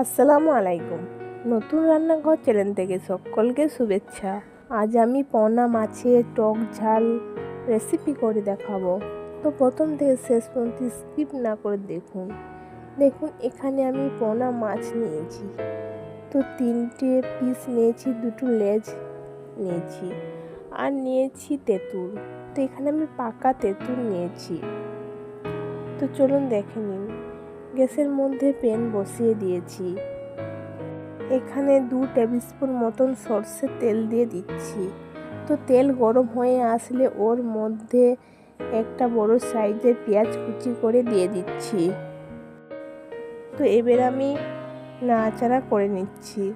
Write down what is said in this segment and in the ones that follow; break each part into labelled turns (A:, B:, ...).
A: আসসালামু আলাইকুম। নতুন রান্নাঘর চ্যানেল থেকে সকলকে শুভেচ্ছা। আজ আমি পোনা, মাছের টক ঝাল রেসিপি করে দেখাবো। তো প্রথম থেকে শেষ পর্যন্ত স্কিপ না করে দেখুন। দেখুন, এখানে আমি পোনা, মাছ নিয়েছি। তো তিনটে পিস নিয়েছি, দুটো লেজ নিয়েছি। আর নিয়েছি তেঁতুল। তো এখানে আমি পাকা তেঁতুল নিয়েছি। তো চলুন দেখে নিন। গ্যাসের মধ্যে প্যান বসিয়ে দিয়েছি। এখানে দু টেবিল স্পুন মতন সর্ষের তেল দিয়ে দিচ্ছি। তো তেল গরম হয়ে আসলে ওর মধ্যে একটা বড় সাইজের পেঁয়াজ কুচি করে দিয়ে দিচ্ছি। তো এবার আমি নাড়াচাড়া করে নিচ্ছি।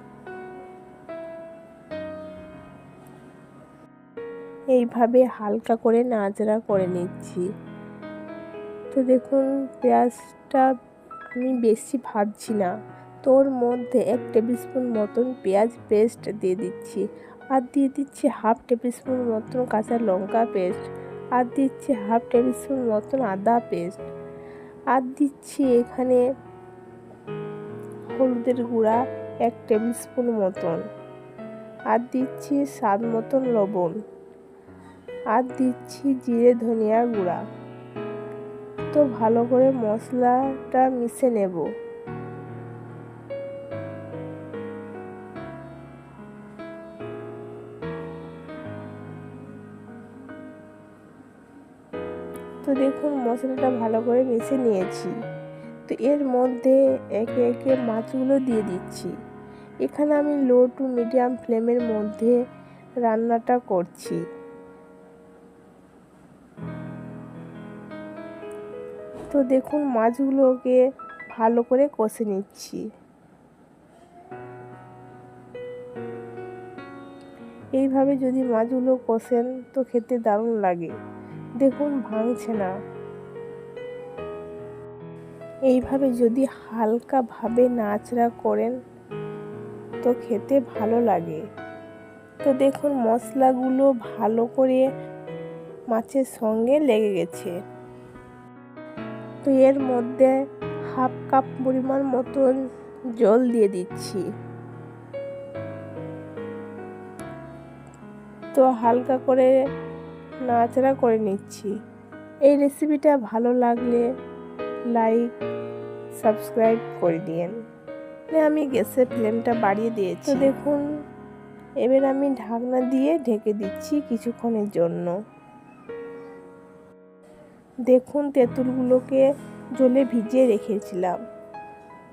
A: এইভাবে হালকা করে নাড়াচাড়া করে নিচ্ছি। তো দেখুন, পেঁয়াজটা আমি বেশি ভাজছি না। তোর মধ্যে এক টেবিল স্পুন মতন পেঁয়াজ পেস্ট দিয়ে দিচ্ছি। আর দিয়ে দিচ্ছি হাফ টেবিল স্পুন মতন কাঁচা লঙ্কা পেস্ট আর দিচ্ছি হাফ টেবিল স্পুন মতন আদা পেস্ট আর দিচ্ছি এখানে হলুদের গুঁড়া এক টেবিল স্পুন মতন। আর দিচ্ছি স্বাদ মতন লবণ। আর দিচ্ছি জিরে ধনিয়া গুঁড়া। তো ভালো করে মশলাটা মিশে নেব। তো দেখুন মশলাটা ভালো করে মিশে নিয়েছি। তো এর মধ্যে একে একে মাছগুলো দিয়ে দিচ্ছি। এখানে আমি লো টু মিডিয়াম ফ্লেমের মধ্যে রান্নাটা করছি। তো দেখুন মাছগুলোকে ভালো করে কষে নিচ্ছি। এইভাবে যদি মাছগুলো কষেন তো খেতে দারুণ লাগে। দেখুন ভাঙছে না। এইভাবে যদি হালকাভাবে নাচড়া করেন তো খেতে ভালো লাগে। তো দেখুন মশলাগুলো ভালো করে মাছের সঙ্গে লেগে গেছে। তো এর মধ্যে হাফ কাপ পরিমাণ মতন জল দিয়ে দিচ্ছি। তো হালকা করে নাড়াচাড়া করে নিচ্ছি। এই রেসিপিটা ভালো লাগলে লাইক সাবস্ক্রাইব করে দিয়েন। আমি গ্যাসের ফ্লেমটা বাড়িয়ে দিয়েছি। তো দেখুন এবার আমি ঢাকনা দিয়ে ঢেকে দিচ্ছি কিছুক্ষণের জন্য। দেখুন, তেঁতুলগুলোকে জলে ভিজিয়ে রেখেছিলাম।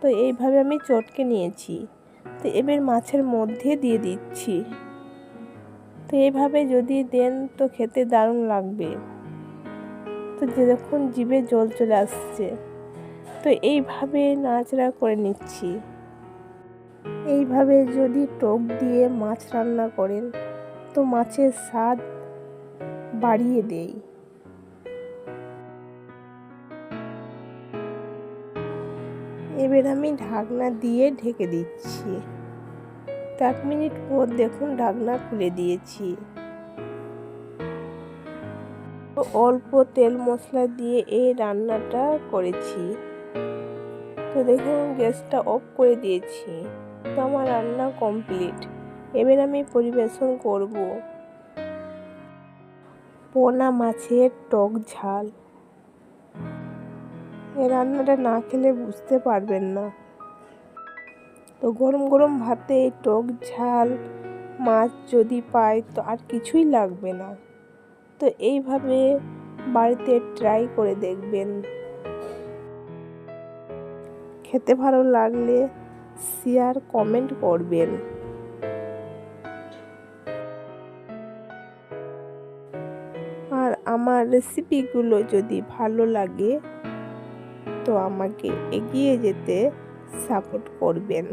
A: তো এইভাবে আমি চটকে নিয়েছি। তো এবার মাছের মধ্যে দিয়ে দিচ্ছি। তো এইভাবে যদি দেন তো খেতে দারুণ লাগবে। তো দেখুন, জিভে জল চলে আসছে। তো এইভাবে নাচড়া করে নিচ্ছি। এইভাবে যদি টক দিয়ে মাছ রান্না করেন, তো মাছের স্বাদ বাড়িয়ে দেয়। এবার আমি ঢাকনা দিয়ে ঢেকে দিচ্ছি। এক মিনিট পর দেখুন ঢাকনা খুলে দিয়েছি। অল্প তেল মশলা দিয়ে এই রান্নাটা করেছি। তো দেখুন গ্যাসটা অফ করে দিয়েছি। তো আমার রান্না কমপ্লিট। এবার আমি পরিবেশন করব। পোনা মাছের টক ঝাল। এই রান্নাটা না খেলে বুঝতে পারবেন না। তো গরম গরম ভাতে টক ঝাল, মাছ যদি পাই তো আর কিছুই লাগবে না। তো এইভাবে বাড়িতে ট্রাই করে দেখবেন। খেতে ভালো লাগলে শেয়ার কমেন্ট করবেন। আর আমার রেসিপিগুলো যদি ভালো লাগে তো আমাকে এগিয়ে যেতে সাপোর্ট করবেন।